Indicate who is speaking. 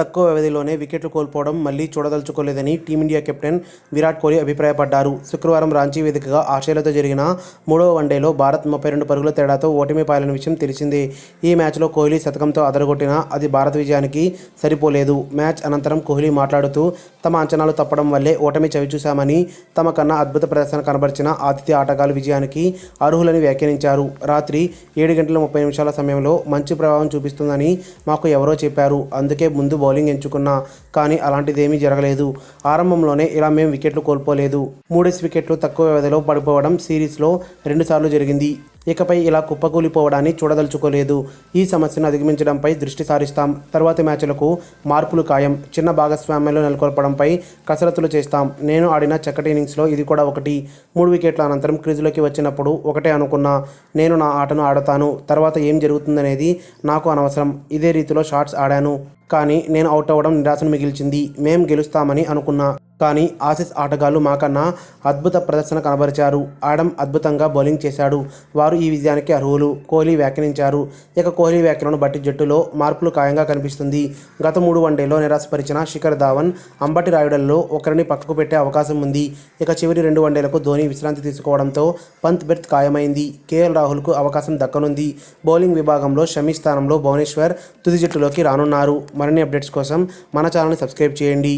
Speaker 1: తక్కువ వ్యవధిలోనే వికెట్లు కోల్పోవడం మళ్లీ చూడదలుచుకోలేదని టీమిండియా కెప్టెన్ విరాట్ కోహ్లీ అభిప్రాయపడ్డారు శుక్రవారం రాంచీ వేదికగా ఆస్ట్రేలియాతో జరిగిన మూడవ వన్డేలో భారత్ ముప్పై రెండు పరుగుల తేడాతో ఓటమి పాలిన విషయం తెలిసింది ఈ మ్యాచ్లో కోహ్లీ శతకంతో అదరగొట్టినా అది భారత విజయానికి సరిపోలేదు మ్యాచ్ అనంతరం కోహ్లీ మాట్లాడుతూ తమ అంచనాలు తప్పడం వల్లే ఓటమి చవిచూశామని తమ కన్నా అద్భుత ప్రదర్శన కనబరిచిన ఆతిథ్య ఆటగాలు విజయానికి అర్హులని వ్యాఖ్యానించారు రాత్రి ఏడు గంటల ముప్పై నిమిషాల సమయంలో మంచి ప్రభావం చూపిస్తుందని మాకు ఎవరో చెప్పారు అందుకే ముందు బౌలింగ్ ఎంచుకున్నా కానీ అలాంటిదేమీ జరగలేదు ఆరంభంలోనే ఇలా మేము వికెట్లు కోల్పోలేదు మూడేసి వికెట్లు తక్కువ వ్యవధిలో పడిపోవడం సిరీస్లో రెండుసార్లు జరిగింది ఇకపై ఇలా కుప్పకూలిపోవడాన్ని చూడదలుచుకోలేదు ఈ సమస్యను అధిగమించడంపై దృష్టి సారిస్తాం తర్వాతి మ్యాచ్లకు మార్పులు ఖాయం చిన్న భాగస్వామ్యంలో నెలకొల్పడంపై కసరత్తులు చేస్తాం నేను ఆడిన చక్కటి ఇన్నింగ్స్లో ఇది కూడా ఒకటి మూడు వికెట్ల అనంతరం క్రీజులోకి వచ్చినప్పుడు ఒకటే అనుకున్నా నేను నా ఆటను ఆడతాను తర్వాత ఏం జరుగుతుందనేది నాకు అనవసరం ఇదే రీతిలో షార్ట్స్ ఆడాను కానీ నేను అవుట్ అవ్వడం నిరాశను మిగిల్చింది మేం గెలుస్తామని అనుకున్నా కానీ ఆసిస్ ఆటగాళ్లు మాకన్నా అద్భుత ప్రదర్శన కనబరిచారు ఆడం అద్భుతంగా బౌలింగ్ చేశాడు వారు ఈ విజయానికి అర్హులు కోహ్లీ వ్యాఖ్యానించారు ఇక కోహ్లీ వ్యాఖ్యలను బట్టి జట్టులో మార్పులు ఖాయంగా కనిపిస్తుంది గత మూడు వన్డేలో నిరాశపరిచిన శిఖర్ ధావన్ అంబటి రాయుడల్లో ఒకరిని పక్కకు పెట్టే అవకాశం ఉంది ఇక చివరి రెండు వన్డేలకు ధోని విశ్రాంతి తీసుకోవడంతో పంత్ బెర్త్ ఖాయమైంది కేఎల్ రాహుల్కు అవకాశం దక్కనుంది బౌలింగ్ విభాగంలో షమీ స్థానంలో భువనేశ్వర్ తుది జట్టులోకి రానున్నారు మరిన్ని అప్డేట్స్ కోసం మన ఛానల్ని సబ్స్క్రైబ్ చేయండి